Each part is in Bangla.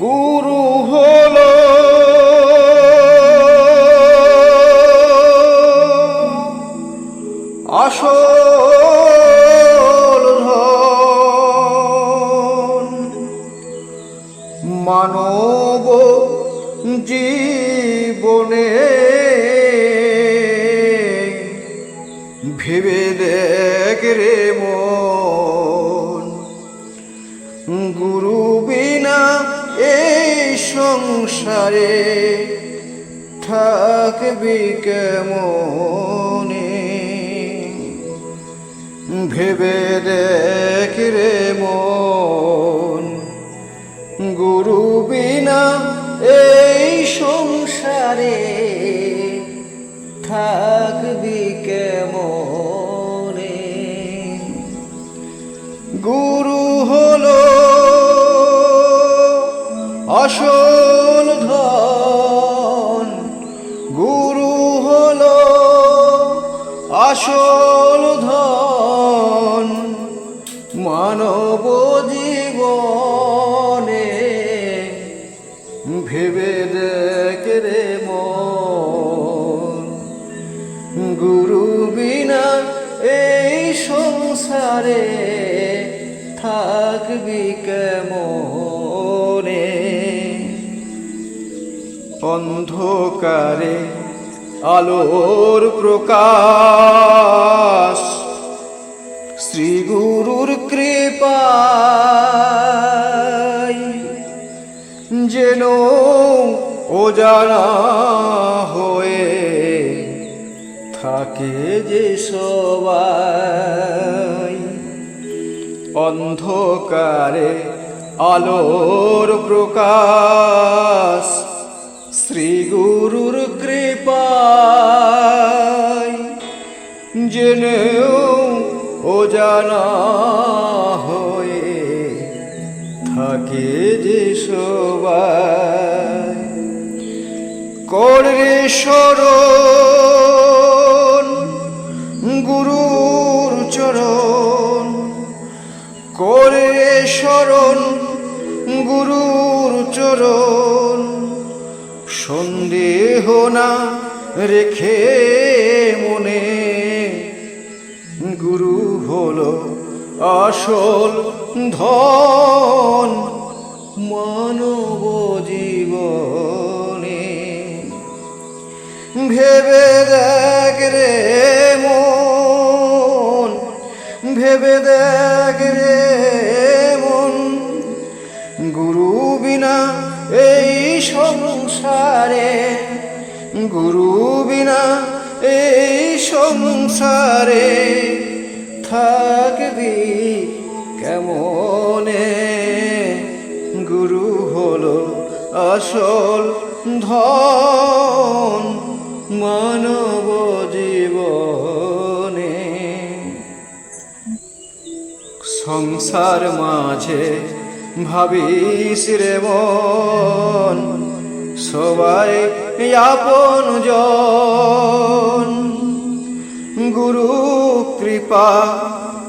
গুরু হলো। আসল মানব জীবনে ভেবে দেখ রে মন। গুরু বিনা এই সংসারে থাকবি কেমনে? ভেবে দেখ রে মন, গুরু বিনা এই সংসারে থাকবি আসল ধন মানব জীবনে। ভেবে দেখ রে গুরু বিনা এই সংসারে থাকবি কেমনে? অন্ধকারে আলোর প্রকাশ। শ্রী গুরুর কৃপায় যেন অজানা হয়ে থাকে যে সবাই। অন্ধকারে আলোর প্রকাশ শ্রী গুরুর কৃপায় জেনেও অজানা হয়ে থাকে যে সবাই। করে শরণ, গুরুর চরণ। করে শরণ, গুরুর চরণ। সন্দেহ না রেখে মনে গুরু হলো আসল ধন মানব জীবনে। ভেবে দেখ রে মন, ভেবে দেখ সংসারে, গুরু বিনা এই সংসারে থাকবি কেমনে? গুরু হলো আসল ধন মানব জীবনে। সংসার মাঝে ভাবিস রে মন সবাই আপন জন। গুরু কৃপা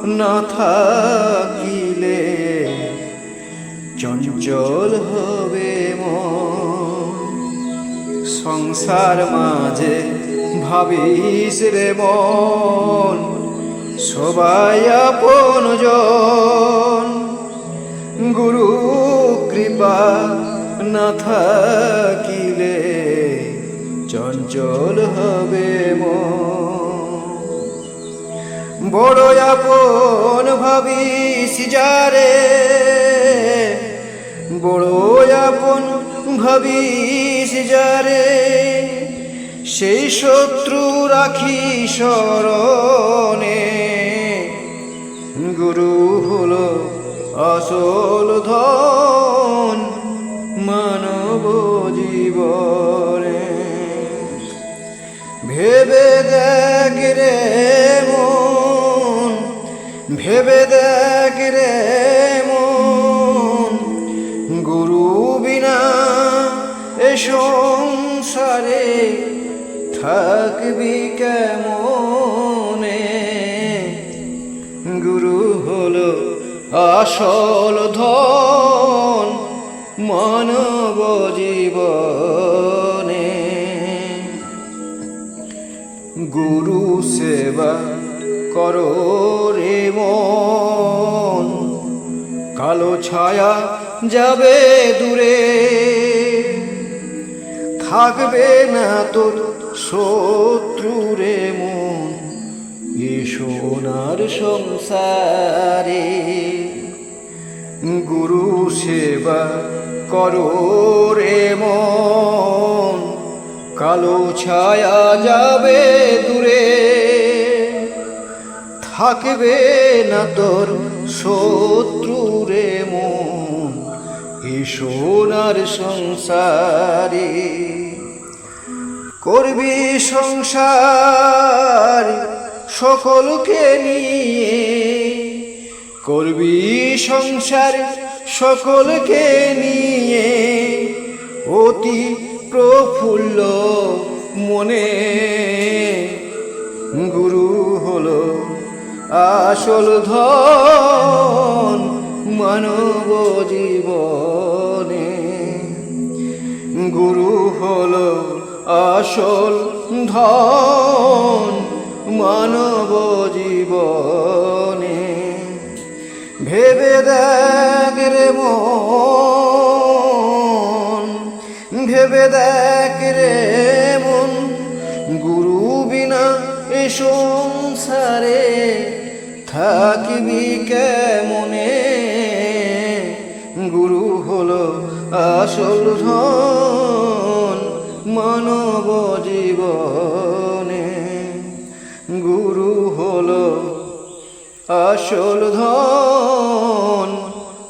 না থাকিলে চঞ্চল হবে মন। সংসার মাঝে ভাবিস রে মন। সবাই আপন জন। না থাকিলে চঞ্চল হবে বড় আপন ভাবিস যারে, বড় আপন ভাবিস যারে, সেই শত্রু রাখি স্মরণে গুরু হলো আসল ধন। জীবনে ভেবে দেখ রে মন, ভেবে দেখ রে মন। গুরু বিনা এ সংসারে থাকবি কেমনে? গুরু হলো আসল ধন, মানব জীবনে। সেবা করো রে মন। কালো ছায়া যাবে দূরে, থাকবে না তোর শত্রু রে মন। এ সোনার সংসারে, গুরু সেবা করো রে মন। কালো ছায়া যাবে দূরে থাকবে না তোর শত্রু রে মন। এ সোনার সংসারে করবি সংসার সকলকে নিয়ে। করবি সংসার সকলকে নিয়ে। অতি প্রফুল্ল মনে গুরু হলো আসল ধন মানব জীবনে। গুরু হল আসল ধন মানব জীবনে। ভেবে দেখ রে মন, ভেবে দেখ সংসারে, থাকবি কেমনে? গুরু হলো আসল ধন মানব জীবনে। গুরু হলো আসল ধন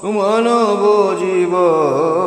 মানব জীবন।